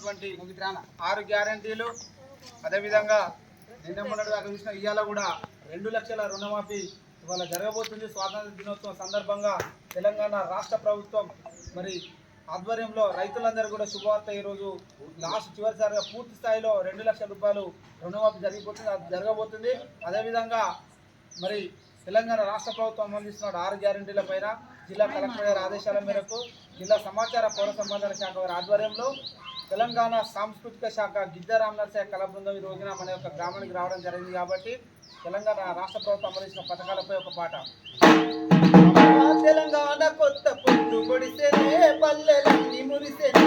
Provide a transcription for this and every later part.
ఇచ్చినటువంటి ఆరు గ్యారంటీలు. అదేవిధంగా నిన్న మొన్నటి దాకా చూసిన ఇవాళ కూడా రెండు లక్షల రుణమాఫీ ఇవాళ జరగబోతుంది. స్వాతంత్ర దినోత్సవం సందర్భంగా తెలంగాణ రాష్ట్ర ప్రభుత్వం మరి ఆధ్వర్యంలో రైతులందరూ కూడా శుభవార్త ఈరోజు లాస్ట్ చివరిసారిగా పూర్తి స్థాయిలో రెండు లక్షల రూపాయలు రుణమాఫీ జరిగిపోతుంది. అది జరగబోతుంది. అదేవిధంగా మరి తెలంగాణ రాష్ట్ర ప్రభుత్వం అందిస్తున్న ఆరు గ్యారంటీల పైన జిల్లా కలెక్టర్ గారి ఆదేశాల మేరకు జిల్లా సమాచార పౌర సంబంధాల శాఖ వారి ఆధ్వర్యంలో తెలంగాణ సాంస్కృతిక శాఖ గిద్ద రామనరసయ్య కళా బృందం ఈ రోజున మన యొక్క గ్రామానికి రావడం జరిగింది కాబట్టి తెలంగాణ రాష్ట్ర ప్రభుత్వం అమలుచిన పథకాలపై ఒక పాట. తెలంగాణ కొత్త పొద్దు పొడిసెనే పల్లెలన్నీ మురిసెనే.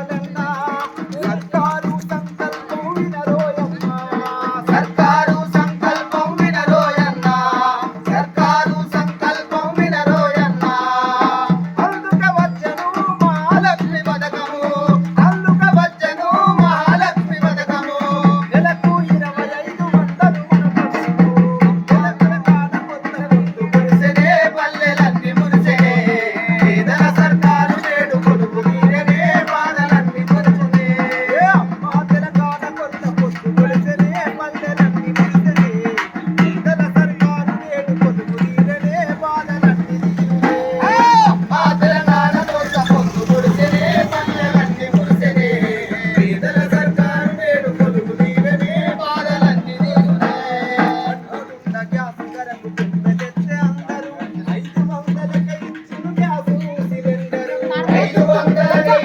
கைக்கு வந்ததை